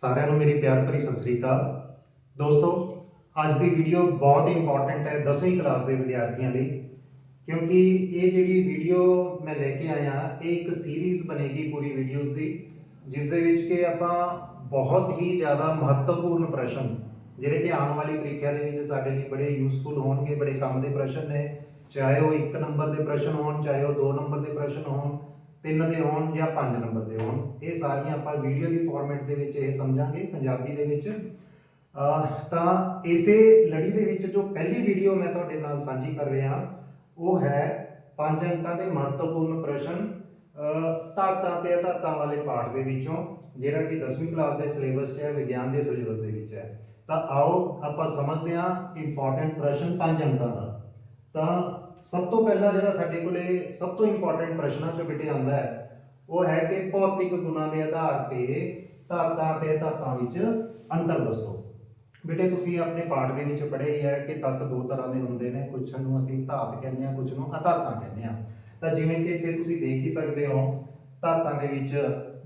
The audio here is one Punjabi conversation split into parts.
ਸਾਰਿਆਂ ਨੂੰ ਮੇਰੀ ਪਿਆਰ ਭਰੀ ਸਤਿ ਸ੍ਰੀ ਅਕਾਲ। ਦੋਸਤੋ, ਅੱਜ ਦੀ ਵੀਡੀਓ ਬਹੁਤ ਹੀ ਇੰਪੋਰਟੈਂਟ ਹੈ 10ਵੀਂ ਕਲਾਸ ਦੇ ਵਿਦਿਆਰਥੀਆਂ ਲਈ, ਕਿਉਂਕਿ ਇਹ ਜਿਹੜੀ ਵੀਡੀਓ ਮੈਂ ਲੈ ਕੇ ਆਇਆ, ਇਹ ਇੱਕ ਸੀਰੀਜ਼ ਬਣੇਗੀ ਪੂਰੀ ਵੀਡੀਓਜ਼ ਦੀ, ਜਿਸ ਦੇ ਵਿੱਚ ਕਿ ਆਪਾਂ ਬਹੁਤ ਹੀ ਜ਼ਿਆਦਾ ਮਹੱਤਵਪੂਰਨ ਪ੍ਰਸ਼ਨ, ਜਿਹੜੇ ਕਿ ਆਉਣ ਵਾਲੀ ਪ੍ਰੀਖਿਆ ਦੇ ਵਿੱਚ ਸਾਡੇ ਲਈ ਬੜੇ ਯੂਸਫੁਲ ਹੋਣਗੇ, ਬੜੇ ਕੰਮ ਦੇ ਪ੍ਰਸ਼ਨ ਨੇ, ਚਾਹੇ ਉਹ 1 ਨੰਬਰ ਦੇ ਪ੍ਰਸ਼ਨ ਹੋਣ, ਚਾਹੇ ਉਹ 2 ਨੰਬਰ ਦੇ ਪ੍ਰਸ਼ਨ ਹੋਣ ਤਿੰਨ ਦੇ ਹੋਣ ਜਾਂ ਪੰਜ ਨੰਬਰ ਦੇ ਹੋਣ। ਇਹ ਸਾਰੀਆਂ ਆਪਾਂ ਵੀਡੀਓ ਦੀ ਫਾਰਮੈਟ ਦੇ ਵਿੱਚ ਇਹ ਸਮਝਾਂਗੇ, ਪੰਜਾਬੀ ਦੇ ਵਿੱਚ। ਤਾਂ ਇਸੇ ਲੜੀ ਦੇ ਵਿੱਚ ਜੋ ਪਹਿਲੀ ਵੀਡੀਓ ਮੈਂ ਤੁਹਾਡੇ ਨਾਲ ਸਾਂਝੀ ਕਰ ਰਿਹਾ, ਉਹ ਹੈ ਪੰਜ ਅੰਕਾਂ ਦੇ ਮਹੱਤਵਪੂਰਨ ਪ੍ਰਸ਼ਨ ਧਾਤਾਂ ਤੇ ਅਧਾਤਾਂ ਵਾਲੇ ਪਾਠ ਦੇ ਵਿੱਚੋਂ, ਜਿਹੜਾ ਕਿ 10ਵੀਂ ਕਲਾਸ ਦੇ ਸਿਲੇਬਸ 'ਚ ਹੈ, ਵਿਗਿਆਨ ਦੇ ਸਿਲੇਬਸ ਦੇ ਵਿੱਚ ਹੈ। ਤਾਂ ਆਓ ਆਪਾਂ ਸਮਝਦੇ ਹਾਂ ਇੰਪੋਰਟੈਂਟ ਪ੍ਰਸ਼ਨ ਪੰਜ ਅੰਕਾਂ ਦਾ। ਤਾਂ ਸਭ ਤੋਂ ਪਹਿਲਾਂ ਜਿਹੜਾ ਸਾਡੇ ਕੋਲੇ ਸਭ ਤੋਂ ਇੰਪੋਰਟੈਂਟ ਪ੍ਰਸ਼ਨਾਂ ਚੋਂ ਬਿਟੇ ਆਉਂਦਾ ਹੈ, ਉਹ ਹੈ ਕਿ ਭੌਤਿਕ ਗੁਣਾਂ ਦੇ ਆਧਾਰ ਤੇ ਧਾਤਾਂ ਤੇ ਧਾਤਾਂ ਵਿੱਚ ਅੰਤਰ ਦੱਸੋ। ਬੇਟੇ, ਤੁਸੀਂ ਆਪਣੇ ਪਾਠ ਦੇ ਵਿੱਚ ਪੜ੍ਹੇ ਹੀ ਹੈ ਕਿ ਤੱਤ ਦੋ ਤਰ੍ਹਾਂ ਦੇ ਹੁੰਦੇ ਨੇ ਕੁਝ ਨੂੰ ਅਸੀਂ ਧਾਤ ਕਹਿੰਦੇ ਆ ਕੁਝ ਨੂੰ ਅਧਾਤਾਂ ਕਹਿੰਦੇ ਆ ਤਾਂ ਜਿਵੇਂ ਕਿ ਇੱਥੇ ਤੁਸੀਂ ਦੇਖ ਹੀ ਸਕਦੇ ਹੋ, ਧਾਤਾਂ ਦੇ ਵਿੱਚ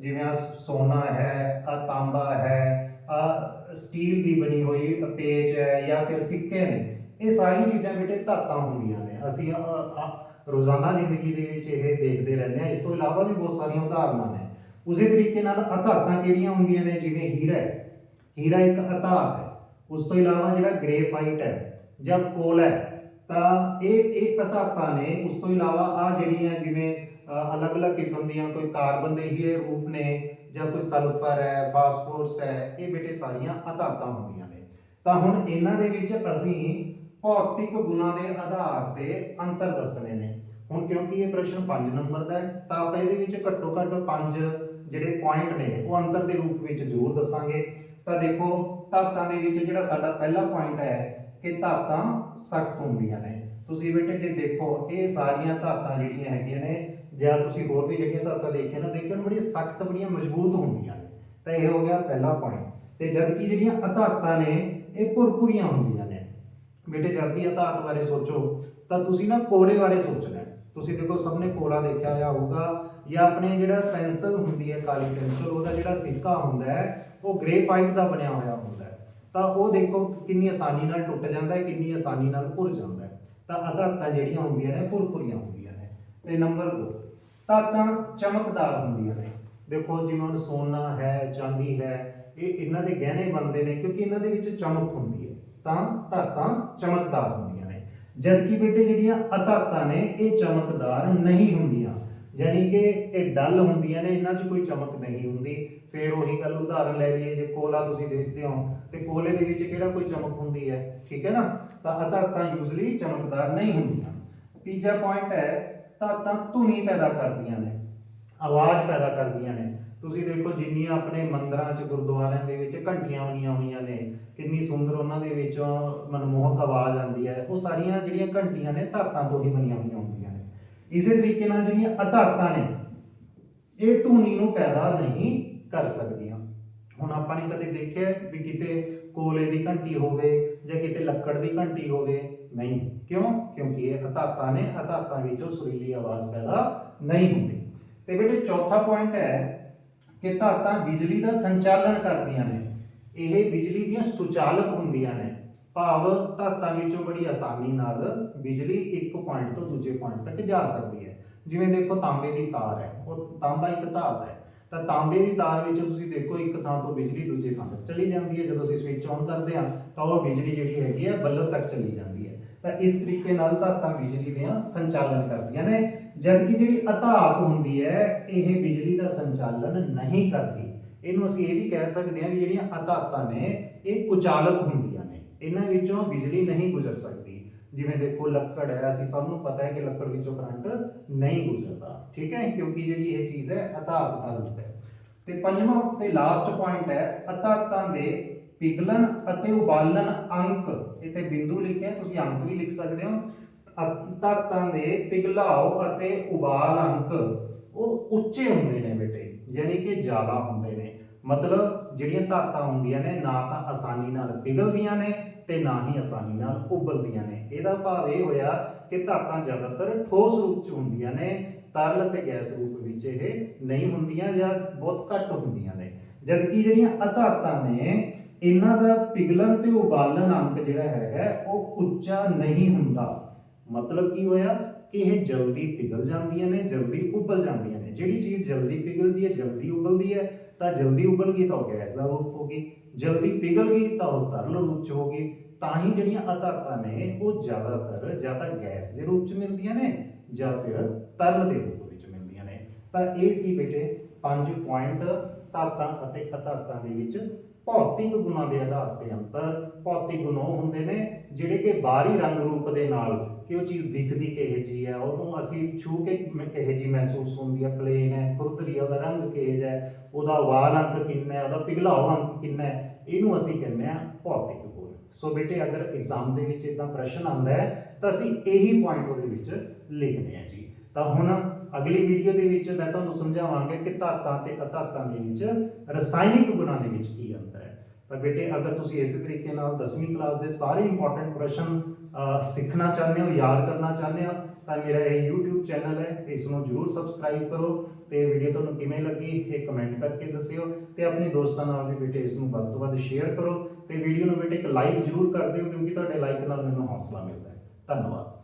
ਜਿਵੇਂ ਆ ਸੋਨਾ ਹੈ ਆ ਤਾਂਬਾ ਹੈ ਆ ਸਟੀਲ ਦੀ ਬਣੀ ਹੋਈ ਪੇਚ ਹੈ ਜਾਂ ਫਿਰ ਸਿੱਕੇ ਨੇ, ਇਹ ਸਾਰੀਆਂ ਚੀਜ਼ਾਂ ਬੇਟੇ ਧਾਤਾਂ ਹੁੰਦੀਆਂ ਨੇ। ਅਸੀਂ ਅ, ਅ, ਰੋਜ਼ਾਨਾ ਜ਼ਿੰਦਗੀ ਦੇ ਵਿੱਚ ਇਹ ਦੇਖਦੇ ਰਹਿੰਦੇ ਹਾਂ। ਇਸ ਤੋਂ ਇਲਾਵਾ ਵੀ ਬਹੁਤ ਸਾਰੀਆਂ ਉਦਾਹਰਨਾਂ ਨੇ। ਉਸੇ ਤਰੀਕੇ ਨਾਲ ਅਧਾਰਤਾਂ ਕਿਹੜੀਆਂ ਹੁੰਦੀਆਂ ਨੇ? ਜਿਵੇਂ ਹੀਰਾ ਹੈ। ਹੀਰਾ ਇੱਕ ਅਧਾਰਤ ਹੈ। ਉਸ ਤੋਂ ਇਲਾਵਾ ਜਿਹੜਾ ਗ੍ਰੇਫਾਈਟ ਹੈ ਜਾਂ ਕੋਲ ਹੈ ਤਾਂ ਇਹ ਇਹ ਅਧਾਤਾਂ ਨੇ। ਉਸ ਤੋਂ ਇਲਾਵਾ ਆ ਜਿਹੜੀਆਂ ਜਿਵੇਂ ਅ, ਅਲੱਗ-ਅਲੱਗ ਕਿਸਮ ਦੀਆਂ ਕੋਈ ਕਾਰਬਨ ਦੇ ਹੀ ਰੂਪ ਨੇ ਜਾਂ ਕੋਈ ਸਲਫਰ ਹੈ ਫਾਸਫੋਰਸ ਹੈ ਇਹ ਬੇਟੇ ਸਾਰੀਆਂ ਅਧਾਤਾਂ ਹੁੰਦੀਆਂ ਨੇ। ਤਾਂ ਹੁਣ ਇਹਨਾਂ ਦੇ ਵਿੱਚ ਅਸੀਂ ਭੌਤਿਕ ਗੁਣਾਂ ਦੇ ਆਧਾਰ ਤੇ ਅੰਤਰ ਦੱਸਣੇ ਨੇ। ਹੁਣ ਕਿਉਂਕਿ ਇਹ ਪ੍ਰਸ਼ਨ 5 ਨੰਬਰ ਦਾ ਹੈ, ਤਾਂ ਆਪਾਂ ਇਹਦੇ ਵਿੱਚ ਘੱਟੋ ਘੱਟ 5 ਜਿਹੜੇ ਪੁਆਇੰਟ ਨੇ, ਉਹ ਅੰਤਰ ਦੇ ਰੂਪ ਵਿੱਚ ਜ਼ਰੂਰ ਦੱਸਾਂਗੇ। ਤਾਂ ਦੇਖੋ, ਧਾਤਾਂ ਦੇ ਵਿੱਚ ਜਿਹੜਾ ਸਾਡਾ ਪਹਿਲਾ ਪੁਆਇੰਟ ਹੈ ਕਿ ਧਾਤਾਂ ਸਖਤ ਹੁੰਦੀਆਂ ਨੇ। ਤੁਸੀਂ ਬੇਟੇ ਜੇ ਦੇਖੋ, ਇਹ ਸਾਰੀਆਂ ਧਾਤਾਂ ਜਿਹੜੀਆਂ ਹੈਗੀਆਂ ਨੇ, ਜਾਂ ਤੁਸੀਂ ਹੋਰ ਵੀ ਜਿਹੜੀਆਂ ਧਾਤਾਂ ਦੇਖੀਆਂ ਨਾ ਦੇਖਿਓ ਨਾ ਬੜੀਆਂ ਸਖਤ, ਬੜੀਆਂ ਮਜ਼ਬੂਤ ਹੁੰਦੀਆਂ ਨੇ। ਤਾਂ ਇਹ ਹੋ ਗਿਆ ਪਹਿਲਾ ਪੁਆਇੰਟ ਤੇ ਜਦ ਕਿ ਜਿਹੜੀਆਂ ਅਧਾਤਾਂ ਨੇ, ਇਹ ਭੁਰਭੁਰੀਆਂ ਹੁੰਦੀਆਂ ਬੇਟੇ ਜਦ ਵੀ ਅਧਾਤ ਬਾਰੇ ਸੋਚੋ, ਤਾਂ ਤੁਸੀਂ ਨਾ ਕੋਲੇ ਬਾਰੇ ਸੋਚਣਾ ਤੁਸੀਂ ਦੇਖੋ ਸਭ ਨੇ ਕੋਲਾ ਦੇਖਿਆ ਹੋਇਆ ਹੋਊਗਾ, ਜਾਂ ਆਪਣੇ ਜਿਹੜਾ ਪੈਨਸਲ ਹੁੰਦੀ ਹੈ, ਕਾਲੀ ਪੈਨਸਲ, ਉਹਦਾ ਜਿਹੜਾ ਸਿੱਕਾ ਹੁੰਦਾ ਹੈ, ਉਹ ਗ੍ਰੇਫਾਈਟ ਦਾ ਬਣਿਆ ਹੋਇਆ ਹੁੰਦਾ ਹੈ। ਤਾਂ ਉਹ ਦੇਖੋ, ਕਿੰਨੀ ਆਸਾਨੀ ਨਾਲ ਟੁੱਟ ਜਾਂਦਾ ਹੈ, ਕਿੰਨੀ ਆਸਾਨੀ ਨਾਲ ਭੁਰ ਜਾਂਦਾ ਹੈ। ਤਾਂ ਅਧਾਤਾਂ ਜਿਹੜੀਆਂ ਹੁੰਦੀਆਂ ਨੇ, ਭੁਰਭੁਰੀਆਂ ਹੁੰਦੀਆਂ ਨੇ। ਤੇ ਨੰਬਰ 2 ਧਾਤਾਂ ਚਮਕਦਾਰ ਹੁੰਦੀਆਂ ਨੇ। ਦੇਖੋ, ਜਿਵੇਂ ਹੁਣ ਸੋਨਾ ਹੈ, ਚਾਂਦੀ ਹੈ, ਇਹ ਇਹਨਾਂ ਦੇ ਗਹਿਣੇ ਬਣਦੇ ਨੇ, ਕਿਉਂਕਿ ਇਹਨਾਂ ਦੇ ਵਿੱਚ ਚਮਕ ਹੁੰਦੀ ਹੈ। ਤਾਂ ਧਾਤਾਂ ਚਮਕਦਾਰ ਹੁੰਦੀਆਂ ਨੇ। ਜਦਕਿ ਬੇਟੇ ਜਿਹੜੀਆਂ ਅਧਾਤਾਂ ਨੇ, ਇਹ ਚਮਕਦਾਰ ਨਹੀਂ ਹੁੰਦੀਆਂ। ਯਾਨੀ ਕਿ ਇਹ ਡਲ ਹੁੰਦੀਆਂ ਨੇ, ਇਹਨਾਂ 'ਚ ਕੋਈ ਚਮਕ ਨਹੀਂ ਹੁੰਦੀ। ਫਿਰ ਉਹੀ ਗੱਲ ਉਦਾਹਰਨ ਲੈ ਲਈਏ, ਜੇ ਕੋਲਾ ਤੁਸੀਂ ਦੇਖਦੇ ਹੋ, ਤੇ ਕੋਲੇ ਦੇ ਵਿੱਚ ਕਿਹੜਾ ਕੋਈ ਚਮਕ ਹੁੰਦੀ ਹੈ? ਠੀਕ ਹੈ ਨਾ? ਤਾਂ ਅਧਾਤਾਂ ਯੂਜ਼ਲੀ ਚਮਕਦਾਰ ਨਹੀਂ ਹੁੰਦੀਆਂ। ਤੀਜਾ ਪੁਆਇੰਟ ਹੈ ਧਾਤਾਂ ਧੁਨੀ ਪੈਦਾ ਕਰਦੀਆਂ ਨੇ, ਆਵਾਜ਼ ਪੈਦਾ ਕਰਦੀਆਂ ਨੇ। ਤੁਸੀਂ ਦੇਖੋ ਜਿੰਨੀਆਂ ਆਪਣੇ ਮੰਦਰਾਂ 'ਚ ਗੁਰਦੁਆਰਿਆਂ ਦੇ ਵਿੱਚ ਘੰਟੀਆਂ ਬਣੀਆਂ ਹੋਈਆਂ ਨੇ, ਕਿੰਨੀ ਸੁੰਦਰ ਉਹਨਾਂ ਦੇ ਵਿੱਚੋਂ ਮਨਮੋਹਕ ਆਵਾਜ਼ ਆਉਂਦੀ ਹੈ, ਉਹ ਸਾਰੀਆਂ ਜਿਹੜੀਆਂ ਘੰਟੀਆਂ ਨੇ ਧਾਤਾਂ ਤੋਂ ਹੀ ਬਣੀਆਂ ਹੋਈਆਂ ਹੁੰਦੀਆਂ ਨੇ। ਇਸੇ ਤਰੀਕੇ ਨਾਲ ਜਿਹੜੀਆਂ ਅਧਾਤਾਂ ਨੇ, ਇਹ ਧੁਨੀ ਨੂੰ ਪੈਦਾ ਨਹੀਂ ਕਰ ਸਕਦੀਆਂ। ਹੁਣ ਆਪਾਂ ਨੇ ਕਦੇ ਦੇਖਿਆ ਵੀ ਕਿਤੇ ਕੋਲੇ ਦੀ ਘੰਟੀ ਹੋਵੇ ਜਾਂ ਕਿਤੇ ਲੱਕੜ ਦੀ ਘੰਟੀ ਹੋਵੇ? ਨਹੀਂ। ਕਿਉਂ? ਕਿਉਂਕਿ ਇਹ ਅਧਾਤਾਂ ਨੇ, ਅਧਾਤਾਂ ਵਿੱਚੋਂ ਸੁਰੀਲੀ ਆਵਾਜ਼ ਪੈਦਾ ਨਹੀਂ ਹੁੰਦੀ। ਤੇ ਬੇਟੇ, ਚੌਥਾ ਪੁਆਇੰਟ ਹੈ ਕਿ ਧਾਤਾਂ ਬਿਜਲੀ ਦਾ ਸੰਚਾਲਨ ਕਰਦੀਆਂ ਨੇ। ਇਹ ਬਿਜਲੀ ਦੀਆਂ ਸੁਚਾਲਕ ਹੁੰਦੀਆਂ ਨੇ। ਭਾਵ ਧਾਤਾਂ ਵਿੱਚੋਂ ਬੜੀ ਆਸਾਨੀ ਨਾਲ ਬਿਜਲੀ ਇੱਕ ਪੁਆਇੰਟ ਤੋਂ ਦੂਜੇ ਪੁਆਇੰਟ ਤੱਕ ਜਾ ਸਕਦੀ ਹੈ। ਜਿਵੇਂ ਦੇਖੋ ਤਾਂਬੇ ਦੀ ਤਾਰ ਹੈ। ਉਹ ਤਾਂਬਾ ਇੱਕ ਧਾਤ ਹੈ। ਤਾਂ ਤਾਂਬੇ ਦੀ ਤਾਰ ਵਿੱਚੋਂ ਤੁਸੀਂ ਦੇਖੋ ਇੱਕ ਥਾਂ ਤੋਂ ਬਿਜਲੀ ਦੂਜੇ ਥਾਂ ਤੱਕ ਚਲੀ ਜਾਂਦੀ ਹੈ। ਜਦੋਂ ਅਸੀਂ ਸਵਿਚ ਔਨ ਕਰਦੇ ਹਾਂ, ਤਾਂ ਉਹ ਬਿਜਲੀ ਜਿਹੜੀ ਹੈਗੀ ਹੈ, ਬੱਲਬ ਤੱਕ ਚਲੀ ਜਾਂਦੀ ਹੈ। ਤਾਂ ਇਸ ਤਰੀਕੇ ਨਾਲ ਧਾਤਾਂ ਬਿਜਲੀ ਦੀਆਂ ਸੰਚਾਲਨ ਕਰਦੀਆਂ ਨੇ। ਜਦਕਿ ਜਿਹੜੀ ਅਧਾਤ ਹੁੰਦੀ ਹੈ, ਇਹ ਬਿਜਲੀ ਦਾ ਸੰਚਾਲਨ ਨਹੀਂ ਕਰਦੀ। ਇਹਨੂੰ ਅਸੀਂ ਇਹ ਵੀ ਕਹਿ ਸਕਦੇ ਹਾਂ ਵੀ ਜਿਹੜੀਆਂ ਅਧਾਤਾਂ ਨੇ, ਇਹ ਕੁਚਾਲਕ ਹੁੰਦੀਆਂ ਨੇ। ਇਹਨਾਂ ਵਿੱਚੋਂ ਬਿਜਲੀ ਨਹੀਂ ਗੁਜ਼ਰ ਸਕਦੀ। ਜਿਵੇਂ ਦੇਖੋ, ਲੱਕੜ ਹੈ, ਅਸੀਂ ਸਭ ਨੂੰ ਪਤਾ ਹੈ ਕਿ ਲੱਕੜ ਵਿੱਚੋਂ ਕਰੰਟ ਨਹੀਂ ਗੁਜ਼ਰਦਾ। ਠੀਕ ਹੈ? ਕਿਉਂਕਿ ਜਿਹੜੀ ਇਹ ਚੀਜ਼ ਹੈ, ਅਧਾਤ ਦਾ ਰੂਪ ਹੈ। ਤੇ ਪੰਜਵਾਂ ਤੇ ਲਾਸਟ ਪੁਆਇੰਟ ਹੈ, ਅਧਾਤਾਂ ਦੇ ਪਿਘਲਣ ਅਤੇ ਉਬਾਲਣ ਅੰਕ ਇੱਥੇ ਬਿੰਦੂ ਲਿਖਿਆ ਤੁਸੀਂ ਅੰਕ ਵੀ ਲਿਖ ਸਕਦੇ ਹੋ। ਧਾਤਾਂ ਦੇ ਪਿਘਲਾਓ ਅਤੇ ਉਬਾਲ ਅੰਕ। ਉਹ ਉੱਚੇ ਹੁੰਦੇ ਨੇ ਬੇਟੇ, ਯਾਨੀ ਕਿ ਜ਼ਿਆਦਾ ਹੁੰਦੇ ਨੇ। ਮਤਲਬ ਜਿਹੜੀਆਂ ਧਾਤਾਂ ਹੁੰਦੀਆਂ ਨੇ, ਨਾ ਤਾਂ ਆਸਾਨੀ ਨਾਲ ਪਿਘਲਦੀਆਂ ਨੇ ਤੇ ਨਾ ਹੀ ਆਸਾਨੀ ਨਾਲ ਉਬਲਦੀਆਂ ਨੇ। ਇਹਦਾ ਭਾਵ ਇਹ ਹੋਇਆ ਕਿ ਧਾਤਾਂ ਜ਼ਿਆਦਾਤਰ ਠੋਸ ਰੂਪ 'ਚ ਹੁੰਦੀਆਂ ਨੇ, ਤਰਲ ਤੇ ਗੈਸ ਰੂਪ ਵਿੱਚ ਇਹ ਨਹੀਂ ਹੁੰਦੀਆਂ ਜਾਂ ਬਹੁਤ ਘੱਟ ਹੁੰਦੀਆਂ ਨੇ। ਜਦਕਿ ਜਿਹੜੀਆਂ ਅਧਾਤਾਂ ਨੇ ਇਹਨਾਂ ਦਾ ਪਿਘਲਣ ਤੇ ਉਬਾਲਣ ਅੰਕ ਜਿਹੜਾ ਹੈਗਾ ਉਹ ਉੱਚਾ ਨਹੀਂ ਹੁੰਦਾ। ਮਤਲਬ ਕੀ ਹੋਇਆ ਕਿ ਇਹ ਜਲਦੀ ਪਿਘਲ ਜਾਂਦੀਆਂ ਨੇ, ਜਲਦੀ ਉਬਲ ਜਾਂਦੀਆਂ ਨੇ। ਜਿਹੜੀ ਚੀਜ਼ ਜਲਦੀ ਪਿਘਲਦੀ ਹੈ, ਜਲਦੀ ਉਬਲਦੀ ਹੈ, ਤਾਂ ਜਲਦੀ ਉਬਲ ਗਈ ਤਾਂ ਉਹ ਗੈਸ ਦਾ ਰੂਪ ਹੋ ਗਈ। ਜਲਦੀ ਪਿਘਲ ਗਈ ਤਾਂ ਉਹ ਤਰਲ ਰੂਪ ਚ ਹੋ ਗਈ। ਤਾਂ ਹੀ ਜਿਹੜੀਆਂ ਅਧਾਤਾਂ ਨੇ, ਉਹ ਜ਼ਿਆਦਾਤਰ ਜਾਂ ਤਾਂ ਗੈਸ ਦੇ ਰੂਪ ਚ ਮਿਲਦੀਆਂ ਨੇ ਜਾਂ ਫਿਰ ਤਰਲ ਦੇ ਰੂਪ ਵਿੱਚ ਮਿਲਦੀਆਂ ਨੇ। ਤਾਂ ਇਹ ਸੀ ਬੇਟੇ, ਪੰਜ ਪੁਆਇੰਟ ਧਾਤਾਂ ਅਤੇ ਅਧਾਤਾਂ ਦੇ ਵਿੱਚ ਭੌਤਿਕ ਗੁਣਾਂ ਦੇ ਆਧਾਰ ਤੇ ਅੰਤਰ, ਭੌਤਿਕ ਗੁਣ ਉਹ ਹੁੰਦੇ ਨੇ ਜਿਹੜੇ ਕਿ ਬਾਹਰੀ ਰੰਗ ਰੂਪ ਦੇ ਨਾਲ ਕਿ ਉਹ ਚੀਜ਼ ਦਿਖਦੀ ਕਿਹੋ ਜੀ ਹੈ, ਉਹਨੂੰ ਅਸੀਂ ਛੂ ਕੇ ਮੈਂ ਜੀ ਮਹਿਸੂਸ ਹੁੰਦੀ ਹੈ ਪਲੇਨ ਹੈ, ਖੁਰਦਰੀ ਉਹਦਾ ਰੰਗ ਕਿਹੋ ਜਿਹਾ ਹੈ, ਉਹਦਾ ਵਾਲ ਅੰਕ ਕਿੰਨਾ ਹੈ, ਉਹਦਾ ਪਿਘਲਾਓ ਅੰਕ ਕਿੰਨਾ ਹੈ, ਇਹਨੂੰ ਅਸੀਂ ਕਹਿੰਦੇ ਆ ਭੌਤਿਕ ਗੁਣ। ਸੋ ਬੇਟੇ, ਅਗਰ ਐਗਜ਼ਾਮ ਦੇ ਵਿੱਚ ਇਦਾਂ ਪ੍ਰਸ਼ਨ ਆਉਂਦਾ ਹੈ, ਤਾਂ ਅਸੀਂ ਇਹੀ ਪੁਆਇੰਟ ਉਹਦੇ ਵਿੱਚ ਲਿਖਣੇ ਆ ਜੀ। ਤਾਂ ਹੁਣ ਅਗਲੀ ਵੀਡੀਓ ਦੇ ਵਿੱਚ ਮੈਂ ਤੁਹਾਨੂੰ ਸਮਝਾਵਾਂਗਾ ਕਿ ਧਾਤਾਂ ਤੇ ਅਧਾਤਾਂ ਦੇ ਵਿੱਚ ਰਸਾਇਣਿਕ ਗੁਣਾਂ ਦੇ ਵਿੱਚ ਕੀ ਅੰਤਰ ਹੈ। ਤਾਂ ਬੇਟੇ, ਅਗਰ ਤੁਸੀਂ ਇਸੇ ਤਰੀਕੇ ਨਾਲ 10ਵੀਂ ਕਲਾਸ ਦੇ ਸਾਰੇ ਇੰਪੋਰਟੈਂਟ ਪ੍ਰਸ਼ਨ ਸਿੱਖਣਾ ਚਾਹੁੰਦੇ ਹੋ, ਯਾਦ ਕਰਨਾ ਚਾਹੁੰਦੇ ਹੋ, ਤਾਂ ਮੇਰਾ ਇਹ YouTube ਚੈਨਲ ਹੈ, ਇਸ ਨੂੰ ਜਰੂਰ ਸਬਸਕ੍ਰਾਈਬ ਕਰੋ ਤੇ ਵੀਡੀਓ ਤੁਹਾਨੂੰ ਕਿਵੇਂ ਲੱਗੀ ਇਹ ਕਮੈਂਟ ਕਰਕੇ ਦੱਸਿਓ ਤੇ ਆਪਣੇ ਦੋਸਤਾਂ ਨਾਲ ਵੀ ਬੇਟੇ ਇਸ ਨੂੰ ਵੱਧ ਤੋਂ ਵੱਧ ਸ਼ੇਅਰ ਕਰੋ ਤੇ ਵੀਡੀਓ ਨੂੰ ਬੇਟੇ ਇੱਕ ਲਾਈਕ ਜਰੂਰ ਕਰ ਦਿਓ ਕਿਉਂਕਿ ਤੁਹਾਡੇ ਲਾਈਕ ਨਾਲ ਮੈਨੂੰ ਹੌਸਲਾ ਮਿਲਦਾ ਹੈ। ਧੰਨਵਾਦ।